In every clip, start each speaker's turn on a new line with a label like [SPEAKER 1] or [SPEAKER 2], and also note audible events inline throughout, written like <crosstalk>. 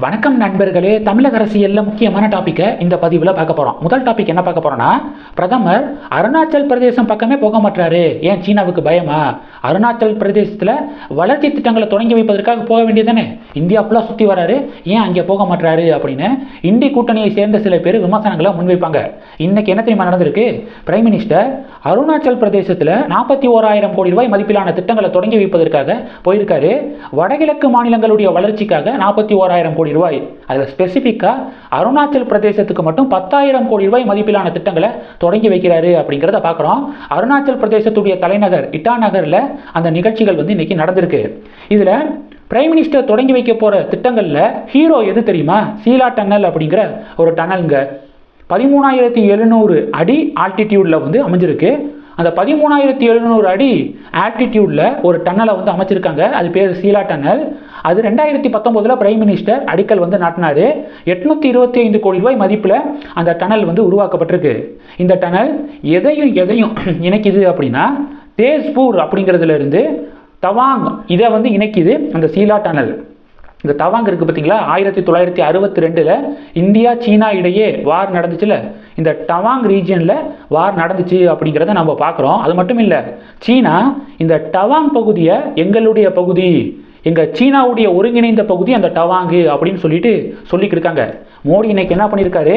[SPEAKER 1] வணக்கம் நண்பர்களே தமிழக அரசியலில் முக்கியமான டாப்பிக்கை இந்த பதிவில் பார்க்க போகிறோம் முதல் டாபிக் என்ன பார்க்க போகிறோன்னா பிரதமர் அருணாச்சல் பிரதேசம் பக்கமே போக மாட்டாரு ஏன் சீனாவுக்கு பயமா? அருணாச்சல் பிரதேசத்தில் வளர்ச்சி திட்டங்களை தொடங்கி வைப்பதற்காக போக வேண்டியதானே இந்தியா ஃபுல்லாக சுற்றி வராரு. ஏன் அங்கே போக மாட்டாரு அப்படின்னு இந்தி கூட்டணியை சேர்ந்த சில பேர் விமர்சனங்களை முன்வைப்பாங்க. இன்னைக்கு என்ன தெரியுமா நடந்திருக்கு? பிரைம் மினிஸ்டர் அருணாச்சல் பிரதேசத்தில் நாற்பத்தி ஓராயிரம் கோடி ரூபாய் மதிப்பிலான திட்டங்களை தொடங்கி வைப்பதற்காக போயிருக்காரு. வடகிழக்கு மாநிலங்களுடைய வளர்ச்சிக்காக நாற்பத்தி ஓராயிரம் கோடி கோடி ரூபாய். அதில் ஸ்பெசிஃபிக்காக அருணாச்சல் பிரதேசத்துக்கு மட்டும் பத்தாயிரம் கோடி ரூபாய் மதிப்பிலான திட்டங்களை தொடங்கி வைக்கிறாரு அப்படிங்கிறத பார்க்குறோம் அருணாச்சல் பிரதேசத்துடைய தலைநகர் இட்டாநகரில் அந்த நிகழ்ச்சிகள் வந்து இன்றைக்கி நடந்திருக்கு. இதில் பிரைம் மினிஸ்டர் தொடங்கி வைக்க போகிற திட்டங்களில் ஹீரோ எது தெரியுமா? சீலா டன்னல் அப்படிங்கிற ஒரு டனல்ங்க பதிமூணாயிரத்தி எழுநூறு அடி ஆல்டிடியூடில் வந்து அமைஞ்சிருக்கு. அந்த பதிமூணாயிரத்தி எழுநூறு அடி ஆல்டிடியூடில் ஒரு டன்னலை வந்து அமைச்சிருக்காங்க. அது பேர் சீலா டன்னல் அது ரெண்டாயிரத்தி பத்தொம்போதில் பிரைம் மினிஸ்டர் அடிக்கல் வந்து நாட்டினார். எட்நூற்றி இருபத்தி ஐந்து கோடி ரூபாய் மதிப்பில் அந்த டனல் வந்து உருவாக்கப்பட்டிருக்கு. இந்த டனல் எதையும் எதையும் <clears throat> இணைக்குது அப்படின்னா தேஸ்பூர் அப்படிங்கிறதுல இருந்து தவாங் இதை வந்து இணைக்குது அந்த சீலா டனல் இந்த தவாங் இருக்குது பார்த்தீங்களா? ஆயிரத்தி தொள்ளாயிரத்தி அறுபத்தி ரெண்டில் இந்தியா சீனா இடையே வார் நடந்துச்சுல? இந்த டவாங் ரீஜியனில் வார் நடந்துச்சு அப்படிங்கிறத நம்ம பார்க்குறோம். அது மட்டும் இல்லை சீனா இந்த டவாங் பகுதியை எங்களுடைய பகுதி எங்கள் சீனாவுடைய ஒருங்கிணைந்த பகுதி அந்த டவாங்கு அப்படின்னு சொல்லிட்டு சொல்லிக்கிட்டு இருக்காங்க. மோடி இன்னைக்கு என்ன பண்ணியிருக்காரு?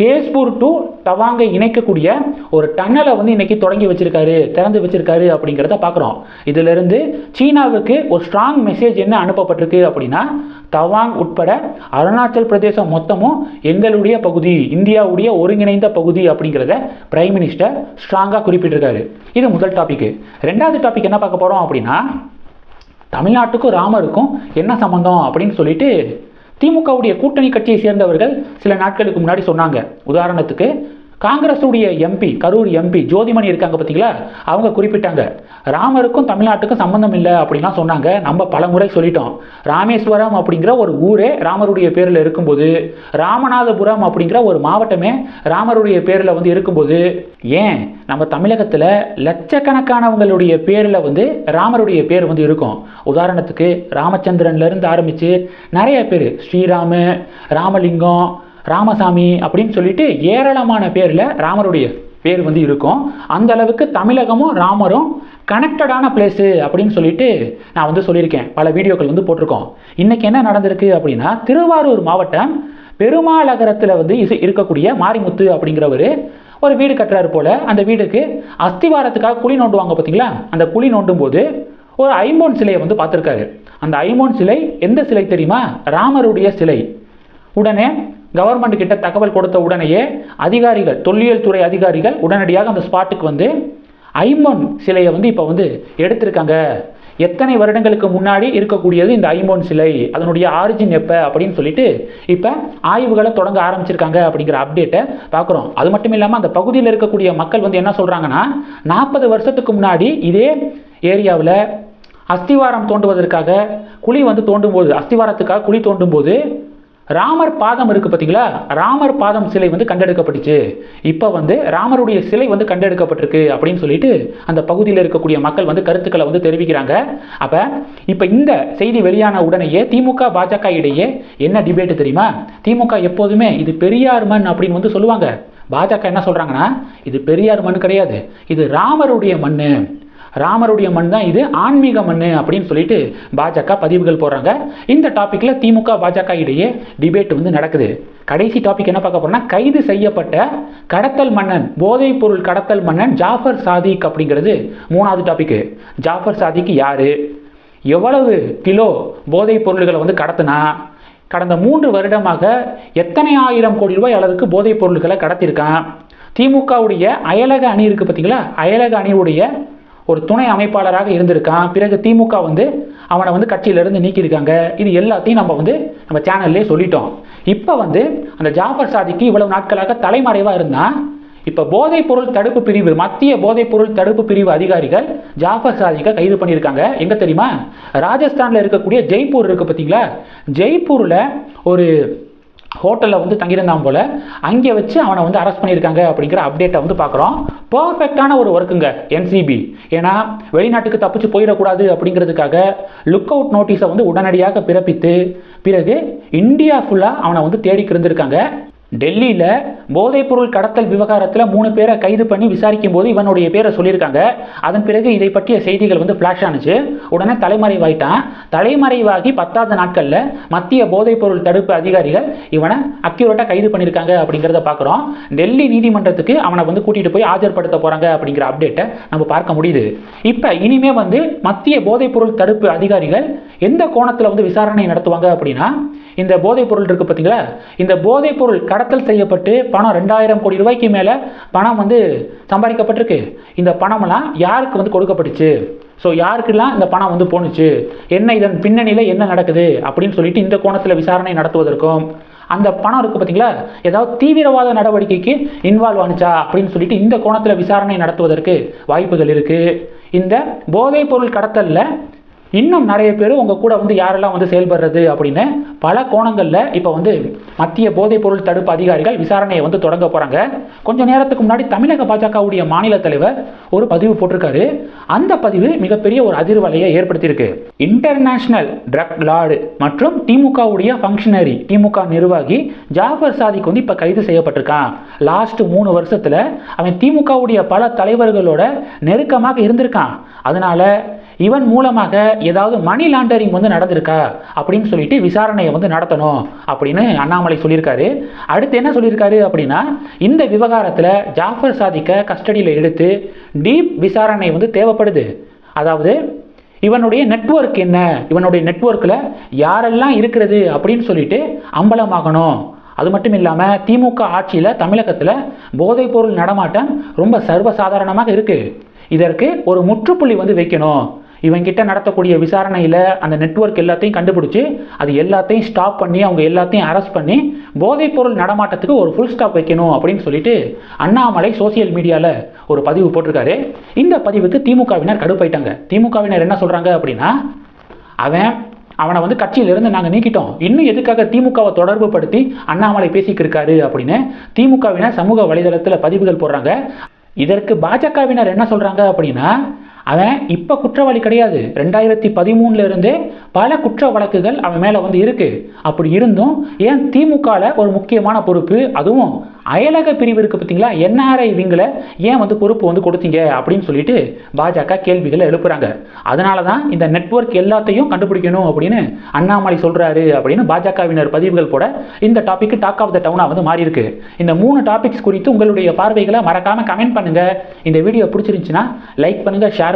[SPEAKER 1] தேஸ்பூர் டு தவாங்கை இணைக்கக்கூடிய ஒரு டன்னலை வந்து இன்னைக்கு தொடங்கி வச்சிருக்காரு திறந்து வச்சிருக்காரு அப்படிங்கிறத பார்க்குறோம். இதிலிருந்து சீனாவுக்கு ஒரு ஸ்ட்ராங் மெசேஜ் என்ன அனுப்பப்பட்டிருக்கு அப்படின்னா தவாங் உட்பட அருணாச்சல் பிரதேசம் மொத்தமும் எங்களுடைய பகுதி இந்தியாவுடைய ஒருங்கிணைந்த பகுதி அப்படிங்கிறத பிரைம் மினிஸ்டர் ஸ்ட்ராங்காக குறிப்பிட்டிருக்காரு. இது முதல் டாபிக் ரெண்டாவது டாபிக் என்ன பார்க்க போகிறோம் அப்படின்னா தமிழ்நாட்டுக்கும் ராமருக்கும் என்ன சம்மந்தம் அப்படின்னு சொல்லிட்டு திமுகவுடைய கூட்டணி கட்சியை சேர்ந்தவர்கள் சில நாட்களுக்கு முன்னாடி சொன்னாங்க. உதாரணத்துக்கு காங்கிரஸுடைய எம்பி கரூர் எம்பி ஜோதிமணி இருக்காங்க பார்த்தீங்களா? அவங்க குறிப்பிட்டாங்க ராமருக்கும் தமிழ்நாட்டுக்கும் சம்பந்தம் இல்லை அப்படின்லாம் சொன்னாங்க. நம்ம பல முறை சொல்லிட்டோம். ராமேஸ்வரம் அப்படிங்கிற ஒரு ஊரே ராமருடைய பேரில் இருக்கும்போது ராமநாதபுரம் அப்படிங்கிற ஒரு மாவட்டமே ராமருடைய பேரில் வந்து இருக்கும்போது ஏன் நம்ம தமிழகத்தில் லட்சக்கணக்கானவங்களுடைய பேரில் வந்து ராமருடைய பேர் வந்து இருக்கும்? உதாரணத்துக்கு ராமச்சந்திரன்லேருந்து ஆரம்பித்து நிறைய பேர் ஸ்ரீராமு ராமலிங்கம் ராமசாமி அப்படின்னு சொல்லிட்டு ஏராளமான பேரில் ராமருடைய பேர் வந்து இருக்கும். அந்த அளவுக்கு தமிழகமும் ராமரும் கனெக்டடான பிளேஸு அப்படின்னு சொல்லிட்டு நான் வந்து சொல்லியிருக்கேன். பல வீடியோக்கள் வந்து போட்டிருக்கோம். இன்றைக்கி என்ன நடந்திருக்கு அப்படின்னா திருவாரூர் மாவட்டம் பெருமாநகரத்தில் வந்து இருக்கக்கூடிய மாரிமுத்து அப்படிங்கிறவர் ஒரு வீடு கட்டுறாரு போல். அந்த வீடுக்கு அஸ்திவாரத்துக்காக குழி நோண்டுவாங்க பார்த்தீங்களா அந்த குழி நோண்டும் போது ஒரு ஐம்போன் சிலையை வந்து பார்த்துருக்காரு. அந்த ஐம்போன் சிலை எந்த சிலை தெரியுமா? ராமருடைய சிலை. உடனே கவர்மெண்ட் கிட்ட தகவல் கொடுத்த உடனேயே அதிகாரிகள் தொல்லியல் துறை அதிகாரிகள் உடனடியாக அந்த ஸ்பாட்டுக்கு வந்து ஐம்பொன் சிலையை வந்து இப்போ வந்து எடுத்திருக்காங்க. எத்தனை வருடங்களுக்கு முன்னாடி இருக்கக்கூடியது இந்த ஐம்பொன் சிலை? அதனுடைய ஆரிஜின் எப்போ? அப்படின்னு சொல்லிட்டு இப்போ ஆய்வுகளை தொடங்க ஆரம்பிச்சிருக்காங்க அப்படிங்கிற அப்டேட்டை பார்க்குறோம் அது மட்டும் இல்லாமல் அந்த பகுதியில் இருக்கக்கூடிய மக்கள் வந்து என்ன சொல்கிறாங்கன்னா நாற்பது வருஷத்துக்கு முன்னாடி இதே ஏரியாவில் அஸ்திவாரம் தோண்டுவதற்காக குழி வந்து தோண்டும் போது அஸ்திவாரத்துக்காக குழி தோண்டும் போது ராமர் பாதம் இருக்குது பார்த்தீங்களா? ராமர் பாதம் சிலை வந்து கண்டெடுக்கப்பட்டுச்சு. இப்போ வந்து ராமருடைய சிலை வந்து கண்டெடுக்கப்பட்டிருக்கு அப்படின்னு சொல்லிட்டு அந்த பகுதியில் இருக்கக்கூடிய மக்கள் வந்து கருத்துக்களை வந்து தெரிவிக்கிறாங்க. அப்போ இப்போ இந்த செய்தி வெளியான உடனேயே திமுக பாஜக இடையே என்ன டிபேட் தெரியுமா? திமுக எப்போதுமே இது பெரியார் மண் அப்படின்னு வந்து சொல்லுவாங்க. பாஜக என்ன சொல்கிறாங்கன்னா இது பெரியார் மண் கிடையாது. இது ராமருடைய மண் ராமருடைய மண் தான் இது ஆன்மீக மண் அப்படின்னு சொல்லிட்டு பாஜக பதிவுகள் போடுறாங்க. இந்த டாப்பிக்கில் திமுக பாஜக இடையே டிபேட் வந்து நடக்குது. கடைசி டாபிக் என்ன பார்க்க போறோம்னா கைது செய்யப்பட்ட கடத்தல் மன்னன் போதைப் பொருள் கடத்தல் மன்னன் ஜாஃபர் சாதிக் அப்படிங்கிறது மூணாவது டாபிக் ஜாஃபர் சாதிக்கு யாரு? எவ்வளவு கிலோ போதைப் பொருள்களை வந்து கடத்தினா கடந்த மூன்று வருடமாக எத்தனை ஆயிரம் கோடி ரூபாய் அளவுக்கு போதைப் பொருள்களை கடத்தியிருக்கான்? திமுகவுடைய அயலக அணி இருக்குது பார்த்தீங்களா? அயலக அணியுடைய ஒரு துணை அமைப்பாளராக இருந்திருக்கான். பிறகு திமுக வந்து அவனை வந்து கட்சியிலிருந்து நீக்கியிருக்காங்க. இது எல்லாத்தையும் நம்ம வந்து நம்ம சேனல்லே சொல்லிட்டோம். இப்போ வந்து அந்த ஜாஃபர் சாதிக்கு இவ்வளவு நாட்களாக தலைமறைவாக இருந்தான் இப்போ போதைப்பொருள் தடுப்பு பிரிவு மத்திய போதைப்பொருள் தடுப்பு பிரிவு அதிகாரிகள் ஜாஃபர் சாதிக்கை கைது பண்ணியிருக்காங்க. எங்கே தெரியுமா? ராஜஸ்தானில் இருக்கக்கூடிய ஜெய்ப்பூர் இருக்குது பார்த்தீங்களா ஜெய்ப்பூரில் ஒரு ஹோட்டலில் வந்து தங்கியிருந்தான் போல் அங்கே வச்சு அவனை வந்து அரெஸ்ட் பண்ணியிருக்காங்க அப்படிங்கிற அப்டேட்டை வந்து பார்க்குறோம். பர்ஃபெக்டான ஒரு ஒர்க்குங்க என்சிபி ஏன்னா வெளிநாட்டுக்கு தப்பிச்சு போயிடக்கூடாது அப்படிங்கிறதுக்காக லுக் அவுட் நோட்டீஸை வந்து உடனடியாக பிறப்பித்து பிறகு இந்தியா ஃபுல்லாக அவனை வந்து தேடிக்கு இருந்திருக்காங்க டெல்லியில் போதைப்பொருள் கடத்தல் விவகாரத்தில் மூணு பேரை கைது பண்ணி விசாரிக்கும் போது இவனுடைய பேரை சொல்லியிருக்காங்க. அதன் பிறகு இதை பற்றிய செய்திகள் வந்து ஃப்ளாஷ் ஆனுச்சு. உடனே தலைமறைவாயிட்டான். தலைமறைவாகி பத்தாவது நாட்களில் மத்திய போதைப்பொருள் தடுப்பு அதிகாரிகள் இவனை அக்யூரேட்டாக கைது பண்ணியிருக்காங்க அப்படிங்கிறத பார்க்குறோம் டெல்லி நீதிமன்றத்துக்கு அவனை வந்து கூட்டிகிட்டு போய் ஆஜர்படுத்த போகிறாங்க அப்படிங்கிற அப்டேட்டை நம்ம பார்க்க முடியுது. இப்போ இனிமே வந்து மத்திய போதைப்பொருள் தடுப்பு அதிகாரிகள் எந்த கோணத்தில் வந்து விசாரணை நடத்துவாங்க அப்படின்னா இந்த போதைப் பொருள் இருக்குது பார்த்தீங்களா? இந்த போதைப் பொருள் கடத்தல் செய்யப்பட்டு பணம் ரெண்டாயிரம் கோடி ரூபாய்க்கு மேலே பணம் வந்து சம்பாதிக்கப்பட்டிருக்கு. இந்த பணமெல்லாம் யாருக்கு வந்து கொடுக்கப்பட்டுச்சு? ஸோ யாருக்கெல்லாம் இந்த பணம் வந்து போணுச்சு? என்ன இதன் பின்னணியில் என்ன நடக்குது? அப்படின்னு சொல்லிட்டு இந்த கோணத்தில் விசாரணை நடத்துவதற்கும் அந்த பணம் இருக்குது பார்த்தீங்களா? ஏதாவது தீவிரவாத நடவடிக்கைக்கு இன்வால்வ் ஆனுச்சா? அப்படின்னு சொல்லிட்டு இந்த கோணத்தில் விசாரணை நடத்துவதற்கு வாய்ப்புகள் இருக்குது இந்த போதைப் பொருள் கடத்தலில் இன்னும் நிறைய பேர் உங்கள் கூட வந்து யாரெல்லாம் வந்து செயல்படுறது அப்படின்னு பல கோணங்களில் இப்போ வந்து மத்திய போதைப் பொருள் தடுப்பு அதிகாரிகள் விசாரணையை வந்து தொடங்க போகிறாங்க கொஞ்ச நேரத்துக்கு முன்னாடி தமிழக பாஜகவுடைய மாநில தலைவர் ஒரு பதிவு போட்டிருக்காரு. அந்த பதிவு மிகப்பெரிய ஒரு அதிர்வலையை ஏற்படுத்தியிருக்கு. இன்டர்நேஷனல் ட்ரக் லார்டு மற்றும் திமுகவுடைய ஃபங்க்ஷனரி திமுக நிர்வாகி ஜாஃபர் சாதிக் வந்து இப்போ கைது செய்யப்பட்டிருக்கான். லாஸ்ட் மூணு வருஷத்தில் அவன் திமுகவுடைய பல தலைவர்களோட நெருக்கமாக இருந்திருக்கான். அதனால இவன் மூலமாக ஏதாவது மணி லாண்டரிங் வந்து நடந்திருக்கா? அப்படின்னு சொல்லிட்டு விசாரணையை வந்து நடத்தணும் அப்படின்னு அண்ணாமலை சொல்லியிருக்காரு. அடுத்து என்ன சொல்லியிருக்காரு அப்படின்னா இந்த விவகாரத்தில் ஜாஃபர் சாதிக்க கஸ்டடியில் எடுத்து டீப் விசாரணை வந்து தேவைப்படுது. அதாவது இவனுடைய நெட்வொர்க் என்ன? இவனுடைய நெட்வொர்க்கில் யாரெல்லாம் இருக்கிறது அப்படின்னு சொல்லிட்டு அம்பலமாகணும். அது மட்டும் இல்லாமல் திமுக ஆட்சியில் தமிழகத்தில் போதைப்பொருள் நடமாட்டம் ரொம்ப சர்வசாதாரணமாக இருக்குது இதற்கு ஒரு முற்றுப்புள்ளி வந்து வைக்கணும். இவங்கிட்ட நடத்தக்கூடிய விசாரணையில் அந்த நெட்வொர்க் எல்லாத்தையும் கண்டுபிடிச்சி அது எல்லாத்தையும் ஸ்டாப் பண்ணி அவங்க எல்லாத்தையும் அரெஸ்ட் பண்ணி போதைப்பொருள் நடமாட்டத்துக்கு ஒரு ஃபுல் ஸ்டாப் வைக்கணும் அப்படின்னு சொல்லிட்டு அண்ணாமலை சோசியல் மீடியாவில் ஒரு பதிவு போட்டிருக்காரு. இந்த பதிவுக்கு திமுகவினர் கடுப்பாயிட்டாங்க. திமுகவினர் என்ன சொல்கிறாங்க அப்படின்னா அவன் அவனை வந்து கட்சியிலிருந்து நாங்கள் நீக்கிட்டோம். இன்னும் எதுக்காக திமுகவை தொடர்பு படுத்தி அண்ணாமலை பேசிக்கிருக்காரு அப்படின்னு திமுகவினர் சமூக வலைதளத்தில் பதிவுகள் போடுறாங்க. இதற்கு பாஜகவினர் என்ன சொல்கிறாங்க அப்படின்னா அவன் இப்போ குற்றவாளி கிடையாது. ரெண்டாயிரத்தி பதிமூணுல இருந்தே பல குற்ற வழக்குகள் அவன் மேலே வந்து இருக்கு. அப்படி இருந்தும் ஏன் திமுகவில் ஒரு முக்கியமான பொறுப்பு? அதுவும் அயலக பிரிவு இருக்குது பார்த்தீங்களா என்ஆர்ஐ விங்கில் ஏன் வந்து பொறுப்பு வந்து கொடுத்தீங்க? அப்படின்னு சொல்லிட்டு பாஜக கேள்விகளை எழுப்புறாங்க. அதனால தான் இந்த நெட்வொர்க் எல்லாத்தையும் கண்டுபிடிக்கணும் அப்படின்னு அண்ணாமலை சொல்கிறாரு அப்படின்னு பாஜகவினர் பதிவுகள் போட இந்த டாபிக் டாக் ஆஃப் த டவுனாக வந்து மாறி இருக்கு இந்த மூணு டாபிக்ஸ் குறித்து உங்களுடைய பார்வைகளை மறக்காமல் கமெண்ட் பண்ணுங்க. இந்த வீடியோ பிடிச்சிருந்துச்சுன்னா லைக் பண்ணுங்க ஷேர்